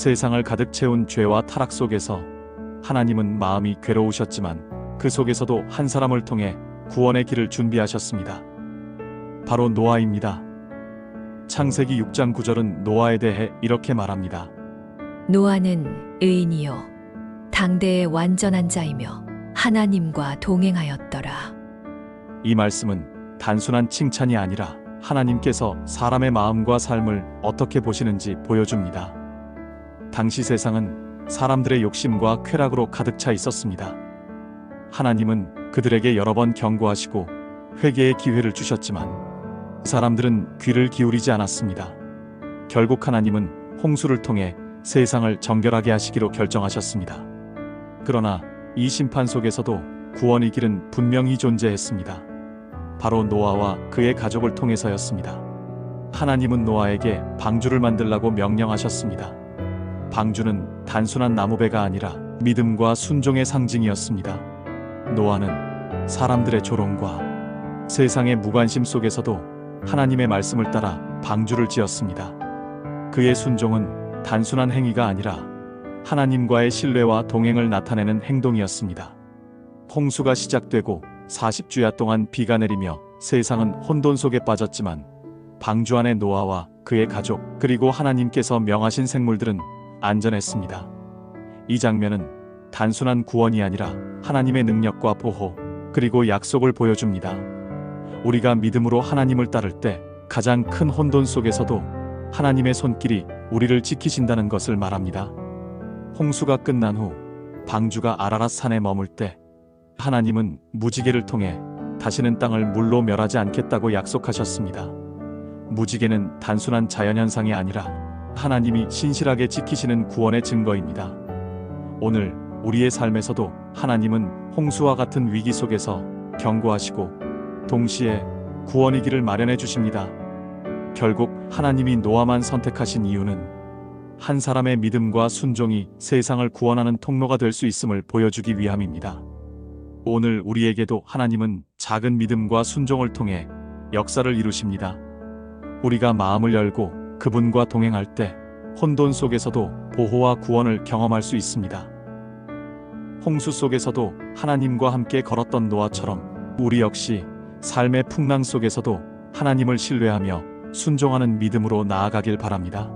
세상을 가득 채운 죄와 타락 속에서 하나님은 마음이 괴로우셨지만 그 속에서도 한 사람을 통해 구원의 길을 준비하셨습니다. 바로 노아입니다. 창세기 6장 9절은 노아에 대해 이렇게 말합니다. 노아는 의인이요 당대의 완전한 자이며 하나님과 동행하였더라. 이 말씀은 단순한 칭찬이 아니라 하나님께서 사람의 마음과 삶을 어떻게 보시는지 보여줍니다. 당시 세상은 사람들의 욕심과 쾌락으로 가득 차 있었습니다. 하나님은 그들에게 여러 번 경고하시고 회개의 기회를 주셨지만 사람들은 귀를 기울이지 않았습니다. 결국 하나님은 홍수를 통해 세상을 정결하게 하시기로 결정하셨습니다. 그러나 이 심판 속에서도 구원의 길은 분명히 존재했습니다. 바로 노아와 그의 가족을 통해서였습니다. 하나님은 노아에게 방주를 만들라고 명령하셨습니다. 방주는 단순한 나무배가 아니라 믿음과 순종의 상징이었습니다. 노아는 사람들의 조롱과 세상의 무관심 속에서도 하나님의 말씀을 따라 방주를 지었습니다. 그의 순종은 단순한 행위가 아니라 하나님과의 신뢰와 동행을 나타내는 행동이었습니다. 홍수가 시작되고 40주야 동안 비가 내리며 세상은 혼돈 속에 빠졌지만 방주 안의 노아와 그의 가족 그리고 하나님께서 명하신 생물들은 안전했습니다. 이 장면은 단순한 구원이 아니라 하나님의 능력과 보호 그리고 약속을 보여줍니다. 우리가 믿음으로 하나님을 따를 때 가장 큰 혼돈 속에서도 하나님의 손길이 우리를 지키신다는 것을 말합니다. 홍수가 끝난 후 방주가 아라랏 산에 머물 때 하나님은 무지개를 통해 다시는 땅을 물로 멸하지 않겠다고 약속하셨습니다. 무지개는 단순한 자연현상이 아니라 하나님이 신실하게 지키시는 구원의 증거입니다. 오늘 우리의 삶에서도 하나님은 홍수와 같은 위기 속에서 경고하시고 동시에 구원의 길을 마련해 주십니다. 결국 하나님이 노아만 선택하신 이유는 한 사람의 믿음과 순종이 세상을 구원하는 통로가 될 수 있음을 보여주기 위함입니다. 오늘 우리에게도 하나님은 작은 믿음과 순종을 통해 역사를 이루십니다. 우리가 마음을 열고 그분과 동행할 때 혼돈 속에서도 보호와 구원을 경험할 수 있습니다. 홍수 속에서도 하나님과 함께 걸었던 노아처럼 우리 역시 삶의 풍랑 속에서도 하나님을 신뢰하며 순종하는 믿음으로 나아가길 바랍니다.